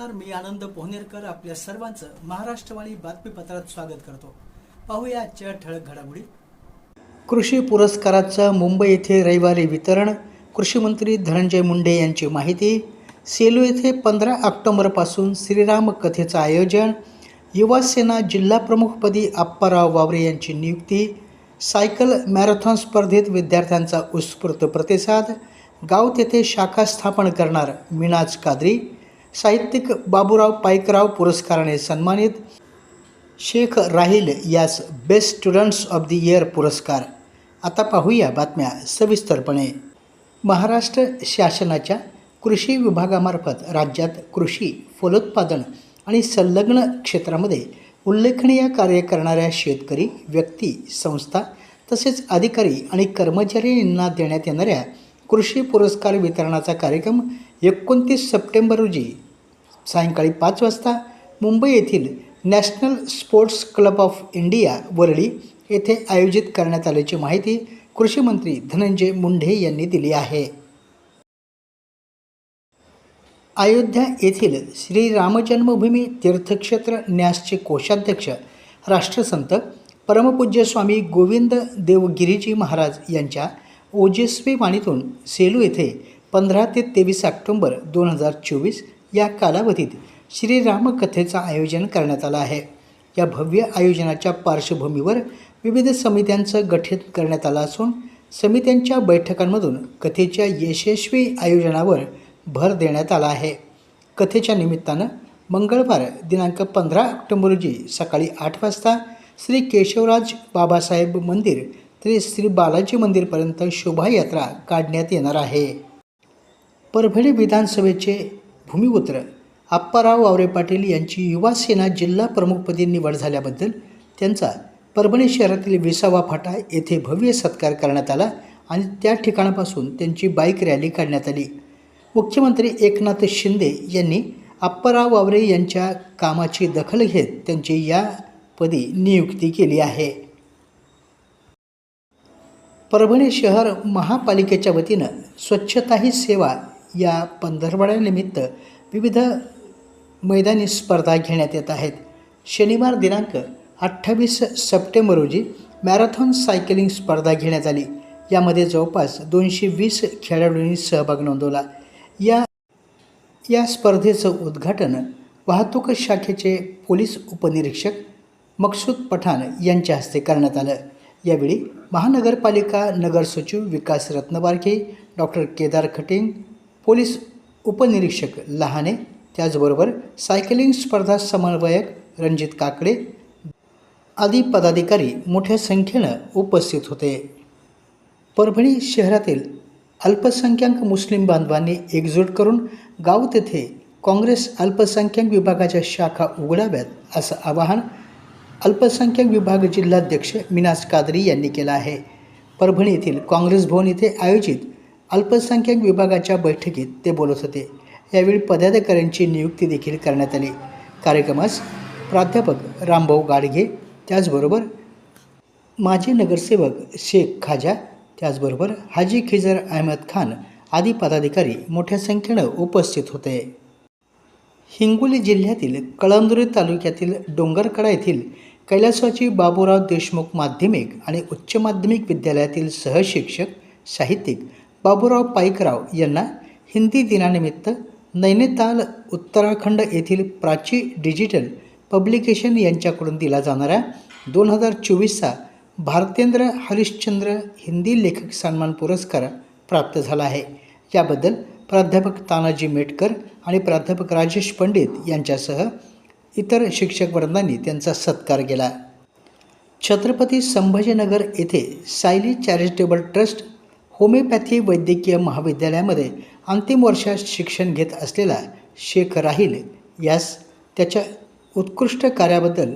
नमस्कार मी आनंद पोहनेरकर आपल्या सर्वांचं महाराष्ट्रवाणी बातमीपत्रात स्वागत करतो. पाहूया आजच्या ठळक घडामोडी. कृषी पुरस्काराचं मुंबई येथे रविवारी वितरण कृषीमंत्री धनंजय मुंडे यांची माहिती सेलू येथे पंधरा ऑक्टोबरपासून श्रीराम कथेचं आयोजन युवासेना जिल्हाप्रमुखपदी आप्पाराव वावरे यांची नियुक्ती सायकल मॅरेथॉन स्पर्धेत विद्यार्थ्यांचा उत्स्फूर्त प्रतिसाद गाव तेथे शाखा स्थापन करणार मिनाज कादरी साहित्यिक बाबूराव पाईकराव पुरस्काराने सन्मानित शेख राहील यास best students of the year पुरस्कार. आता पाहूया बातम्या सविस्तरपणे. महाराष्ट्र शासनाच्या कृषी विभागामार्फत राज्यात कृषी फलोत्पादन आणि संलग्न क्षेत्रामध्ये उल्लेखनीय कार्य करणाऱ्या शेतकरी व्यक्ती संस्था तसेच अधिकारी आणि कर्मचारी यांना देण्यात येणाऱ्या कृषी पुरस्कार वितरणाचा कार्यक्रम एकोणतीस सप्टेंबर रोजी सायंकाळी पाच वाजता मुंबई येथील national sports club of India Worli येथे आयोजित करण्यात आल्याची माहिती कृषी मंत्री धनंजय मुंढे यांनी दिली आहे. अयोध्या येथील श्री रामजन्मभूमी तीर्थक्षेत्र न्यासचे कोषाध्यक्ष राष्ट्रसंत परमपूज्य स्वामी गोविंद देवगिरीजी महाराज यांच्या ओजस्वी वाणीतून सेलू येथे पंधरा ते तेवीस ऑक्टोंबर दोन हजार चोवीस या कालावधीत श्रीरामकथेचं आयोजन करण्यात आलं आहे. या भव्य आयोजनाच्या पार्श्वभूमीवर विविध समित्यांचं गठीत करण्यात आलं असून समित्यांच्या बैठकांमधून कथेच्या यशस्वी आयोजनावर भर देण्यात आला आहे. कथेच्या निमित्तानं मंगळवार दिनांक पंधरा ऑक्टोंबर रोजी सकाळी आठ वाजता श्री केशवराज बाबासाहेब मंदिर ते श्री बालाजी मंदिरपर्यंत शोभायात्रा काढण्यात येणार आहे. परभणी विधानसभेचे भूमिपुत्र आप्पाराव वावरे पाटील यांची युवा सेना जिल्हा प्रमुखपदी निवड झाल्याबद्दल त्यांचा परभणी शहरातील विसावा फाटा येथे भव्य सत्कार करण्यात आला आणि त्या ठिकाणापासून त्यांची बाईक रॅली काढण्यात आली. मुख्यमंत्री एकनाथ शिंदे यांनी आप्पाराव वावरे यांच्या कामाची दखल घेत त्यांची या पदी नियुक्ती केली आहे. परभणी शहर महापालिकेच्या वतीनं स्वच्छता ही सेवा या पंधरवड्यानिमित्त विविध मैदानी स्पर्धा घेण्यात येत आहेत. शनिवार दिनांक अठ्ठावीस सप्टेंबर रोजी मॅरेथॉन सायकलिंग स्पर्धा घेण्यात आली. यामध्ये जवळपास दोनशे वीस खेळाडूंनी सहभाग नोंदवला. या या स्पर्धेचं उद्घाटन वाहतूक शाखेचे पोलीस उपनिरीक्षक मकसूद पठाण यांच्या हस्ते करण्यात आलं. यावेळी महानगरपालिका नगर सचिव विकास रत्नबारके डॉक्टर केदार खटिंग पोलीस उपनिरीक्षक लहाने त्याचबरोबर सायकलिंग स्पर्धा समन्वयक रणजित काकडे आदी पदाधिकारी मोठ्या संख्येनं उपस्थित होते. परभणी शहरातील अल्पसंख्याक मुस्लिम बांधवांनी एकजूट करून गाव तेथे काँग्रेस अल्पसंख्याक विभागाच्या शाखा उघडाव्यात असं आवाहन अल्पसंख्याक विभाग जिल्हाध्यक्ष मिनाज कादरी यांनी केलं आहे. परभणी येथील काँग्रेस भवन येथे आयोजित अल्पसंख्याक विभागाच्या बैठकीत ते बोलत होते. यावेळी पदाधिकाऱ्यांची नियुक्ती देखील करण्यात आली. कार्यक्रमास प्राध्यापक रामभाऊ गाडगे त्याचबरोबर माजी नगरसेवक शेख खाजा त्याचबरोबर हाजी खिजर अहमद खान आदी पदाधिकारी मोठ्या संख्येनं उपस्थित होते. हिंगोली जिल्ह्यातील कळमनुरी तालुक्यातील डोंगरकडा येथील कैलासवाची बाबूराव देशमुख माध्यमिक आणि उच्च माध्यमिक विद्यालयातील सहशिक्षक साहित्यिक बाबूराव पाईकराव यांना हिंदी दिनानिमित्त नैनिताल उत्तराखंड येथील प्राची डिजिटल पब्लिकेशन यांच्याकडून दिला जाणारा दोन हजार चोवीसचा भारतेंद्र हरिश्चंद्र हिंदी लेखक सन्मान पुरस्कार प्राप्त झाला आहे. याबद्दल प्राध्यापक तानाजी मेटकर आणि प्राध्यापक राजेश पंडित यांच्यासह इतर शिक्षकवर्गांनी त्यांचा सत्कार केला. छत्रपती संभाजीनगर येथे सायली चॅरिटेबल ट्रस्ट होमिओपॅथी वैद्यकीय महाविद्यालयामध्ये अंतिम वर्षात शिक्षण घेत असलेला शेख राहिल यास त्याच्या उत्कृष्ट कार्याबद्दल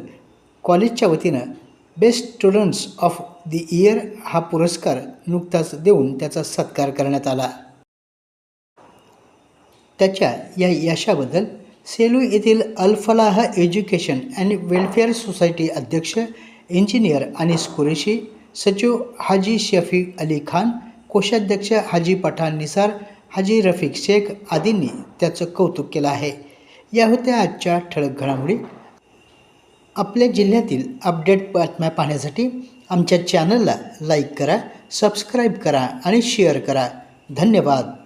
कॉलेजच्या वतीनं best students of the year हा पुरस्कार नुकताच देऊन त्याचा सत्कार करण्यात आला. त्याच्या या यशाबद्दल सेलू येथील Alfalah education and welfare society अध्यक्ष इंजिनियर अनिस कुरेशी सचिव हाजी शफी अली खान कोषाध्यक्ष हाजी पठाण निसार हाजी रफिक शेख आदींनी त्याचं कौतुक केलं आहे. या होत्या आजच्या ठळक घडामोडी. आपल्या जिल्ह्यातील अपडेट बातम्या पाहण्यासाठी आमच्या चॅनलला लाईक करा सबस्क्राईब करा आणि शेअर करा. धन्यवाद.